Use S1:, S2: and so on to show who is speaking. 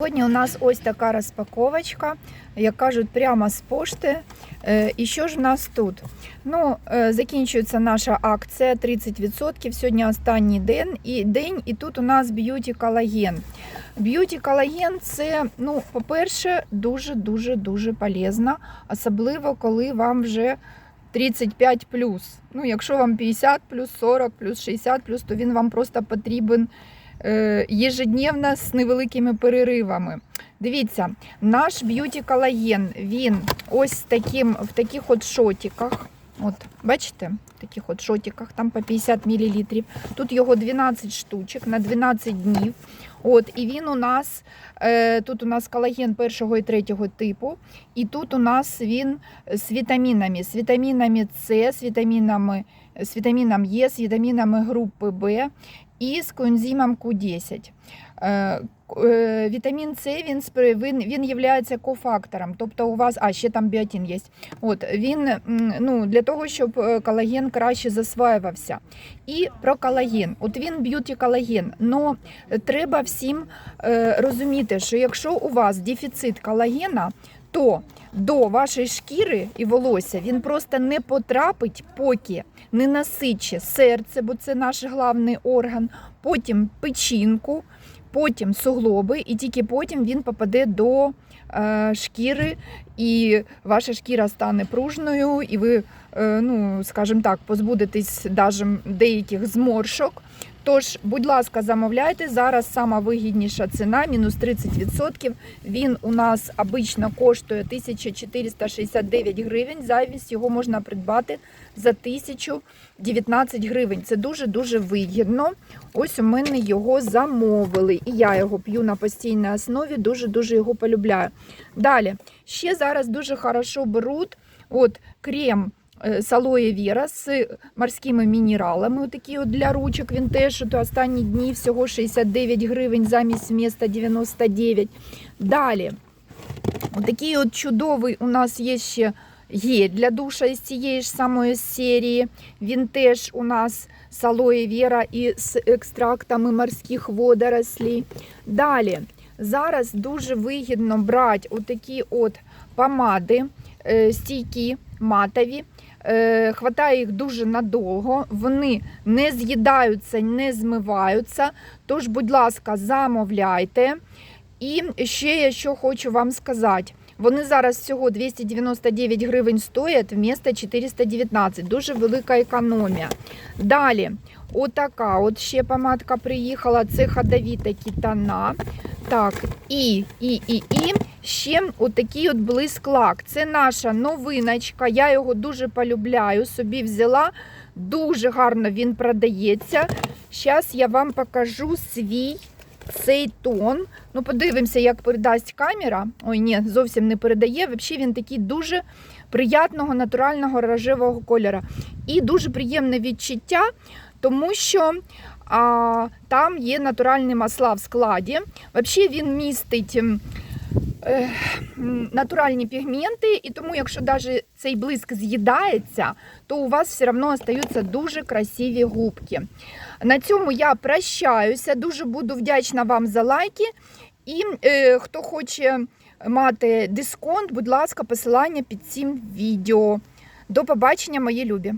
S1: Сьогодні у нас ось така розпаковочка, як кажуть, прямо з пошти. Е, І що ж в нас тут? Ну, е, закінчується наша акція 30%. Сьогодні останній день і день, і тут у нас б'юті колаген. Б'юті колаген це, ну, по-перше, дуже дуже дуже полезно, особливо коли вам вже 35 Ну, якщо вам 50 40 60 то він вам просто потрібен єжедневно з невеликими переривами. Дивіться, наш б'юті колаген, він ось таким, в таких от шотиках. От, бачите, в таких от шотиках, там по 50 мл. Тут його 12 штучок на 12 днів. От, і він у нас, е, тут у нас колаген першого і третього типу. І тут у нас він з вітамінами. З вітамінами С, з вітамінами, з вітаміном Е, з вітамінами групи Б і з коензимом Q10. Е, е, Вітамін С він, він, він є кофактором, тобто у вас, а ще там біотин є. От, він ну, для того, щоб е, колаген краще засваювався. І про колаген. От він б'юті колаген. Но треба всім розуміти, що якщо у вас дефіцит колагена, то до вашої шкіри і волосся він просто не потрапить, поки не насиче серце, бо це наш головний орган, потім печінку, потім суглоби, і тільки потім він попаде до е, шкіри, і ваша шкіра стане пружною, і ви, е, ну, скажімо так, позбудетесь даже деяких зморшок. Тож, будь ласка, замовляйте. Зараз сама вигідніша ціна, мінус 30%. Він у нас обично коштує 1469 гривень. Замість його можна придбати за 1019 гривень. Це дуже-дуже вигідно. Ось у мене його замовили. І я його п'ю на постійній основі, дуже-дуже його полюбляю. Далі, ще зараз дуже хорошо беруть от крем е, з алоє віра з морськими мінералами. Отакі от для ручок. Він теж от останні дні всього 69 гривень замість міста 99. Далі. Отакий от чудовий у нас є ще гель для душа із цієї ж самої серії. Він теж у нас з алоє віра і з екстрактами морських водорослей. Далі, зараз дуже вигідно брати отакі от помади е, стійкі, матові. Е, Хватає їх дуже надовго, вони не з'їдаються, не змиваються. Тож, будь ласка, замовляйте. І ще я що хочу вам сказати. Вони зараз всього 299 гривень стоять вмісто 419. Дуже велика економія. Далі, отака от ще помадка приїхала. Це ходові такі тона. Так, і, і, і, і ще отакий от блиск лак. Це наша новиночка. Я його дуже полюбляю. Собі взяла. Дуже гарно він продається. Зараз я вам покажу свій цей тон. Ну, подивимося, як передасть камера. Ой, ні, зовсім не передає. Взагалі він такий дуже приятного натурального рожевого кольору. І дуже приємне відчуття, тому що а, там є натуральні масла в складі. Взагалі він містить. Натуральні пігменти, і тому, якщо навіть цей блиск з'їдається, то у вас все одно остаються дуже красиві губки. На цьому я прощаюся. Дуже буду вдячна вам за лайки. І е, хто хоче мати дисконт, будь ласка, посилання під цим відео. До побачення, мої любі!